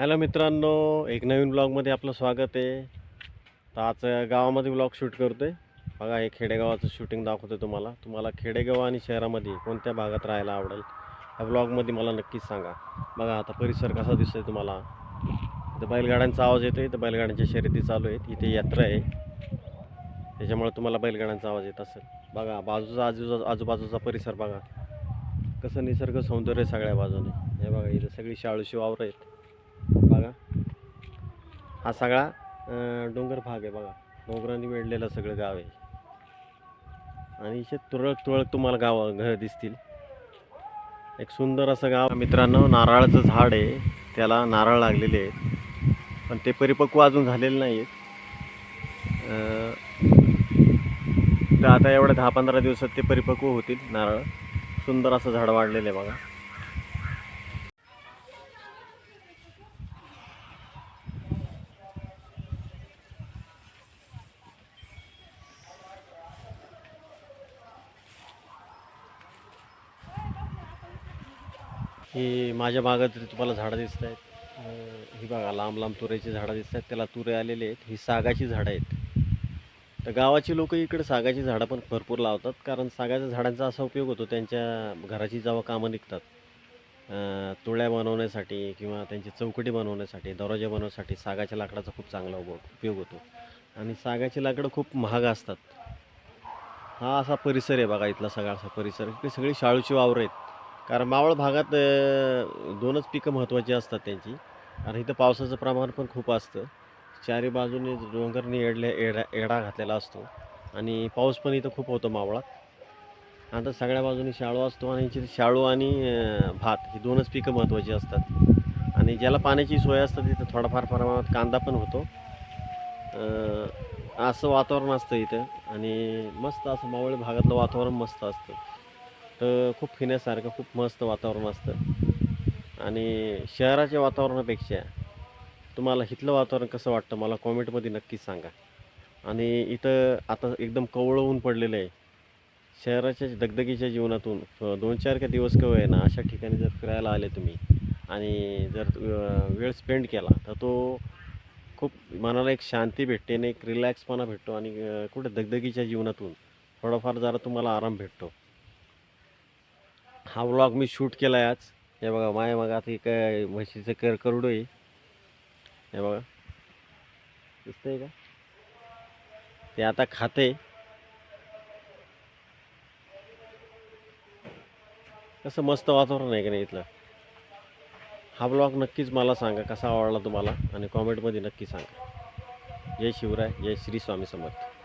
Hello मित्रांनो एक नवीन ब्लॉगमध्ये आपलं स्वागत आहे. तर आज गावामध्ये ब्लॉग शूट करतो आहे बघा हे खेडेगावाचं शूटिंग दाखवतो तुम्हाला. तुम्हाला खेडेगाव आणि शहरामध्ये कोणत्या भागात राहायला आवडेल ह्या ब्लॉगमध्ये मला नक्कीच सांगा. बघा आता परिसर कसा दिसतोय तुम्हाला? इथं बैलगाड्यांचा आवाज येतो इथं बैलगाड्यांच्या शर्यती चालू आहेत. इथे यात्रा आहे. त्याच्यामुळे तुम्हाला बैलगाड्यांचा आवाज येत असेल. बघा बाजूचा आजूचा आजूबाजूचा परिसर बघा. कसं निसर्ग सौंदर्य सगळ्या बाजूने. हे बघा इथं सगळी शाळूशी वावरं आहेत. हा सगळा डोंगर भाग आहे बघा. डोंगरांनी वेढलेलं सगळं गाव आहे. आणि इथे तुरळक तुरळक तुम्हाला गाव घर दिसतील. एक सुंदर असं गाव. मित्रांनो नारळाचं झाड आहे. त्याला नारळ लागलेले आहेत. पण ते परिपक्व अजून झालेले नाही आहेत तर आता एवढ्या दहा पंधरा दिवसात ते परिपक्व होतील नारळ. सुंदर असं झाड वाढलेलं आहे बघा. ही माझ्या भागात तुम्हाला झाडं दिसत आहेत. ही बघा लांब लांब तुऱ्याची झाडं दिसत आहेत. त्याला तुरे आलेले आहेत. ही सागाची झाडं आहेत. तर गावाची लोक इकडे सागाची झाडं पण भरपूर लावतात. कारण सागाच्या झाडांचा असा उपयोग होतो त्यांच्या घराची जेव्हा कामं निघतात तुळ्या बनवण्यासाठी किंवा त्यांची चौकटी बनवण्यासाठी दरवाजा बनवण्यासाठी सागाच्या लाकडाचा खूप चांगला उप- उपयोग होतो. आणि सागाची लाकडं खूप महाग असतात. हा असा परिसर आहे बघा इथला सगळा असा परिसर. इकडे सगळी शाळूची वावरं आहेत. कारण मावळ भागात दोनच पिकं महत्त्वाची असतात त्यांची. आणि इथं पावसाचं प्रमाण पण खूप असतं. चारी बाजूने डोंगरने एडल्या एडा एडा घातलेला असतो. आणि पाऊस पण इथं खूप होतो मावळात आता सगळ्या बाजूने शाळू असतो आणि इथे शाळू आणि भात ही दोनच पिकं महत्त्वाची असतात. आणि ज्याला पाण्याची सोय असते तिथं थोडाफार प्रमाणात कांदा पण होतो. असं वातावरण असतं इथं. आणि मस्त असं मावळ भागातलं वातावरण मस्त असतं. तर खूप फिरण्यासारखं खूप मस्त वातावरण असतं. आणि शहराच्या वातावरणापेक्षा तुम्हाला इथलं वातावरण कसं वाटतं? मला कॉमेंटमध्ये नक्कीच सांगा. आणि इथं आता एकदम कवळं ऊन पडलेलं आहे. शहराच्या दगदगीच्या जीवनातून दोन चार का दिवस कवळ आहे ना अशा ठिकाणी जर फिरायला आले तुम्ही आणि जर वेळ स्पेंड केला तर तो खूप मनाला एक शांती भेटते आणि एक रिलॅक्सपणा भेटतो आणि कुठे दगदगीच्या जीवनातून थोडाफार जरा तुम्हाला आराम भेटतो. हा व्लॉग मी शूट केला आहे आज. हे बघा माय मग आता काय म्हशीचं कर करडो आहे. हे बघा. दिसतंय का? ते आता खाते. कसं मस्त वातावरण आहे का नाही इथलं? हा ब्लॉग नक्कीच मला सांगा कसा आवडला तुम्हाला? आणि कॉमेंटमध्ये नक्की सांगा. जय शिवराय जय श्री स्वामी समर्थ.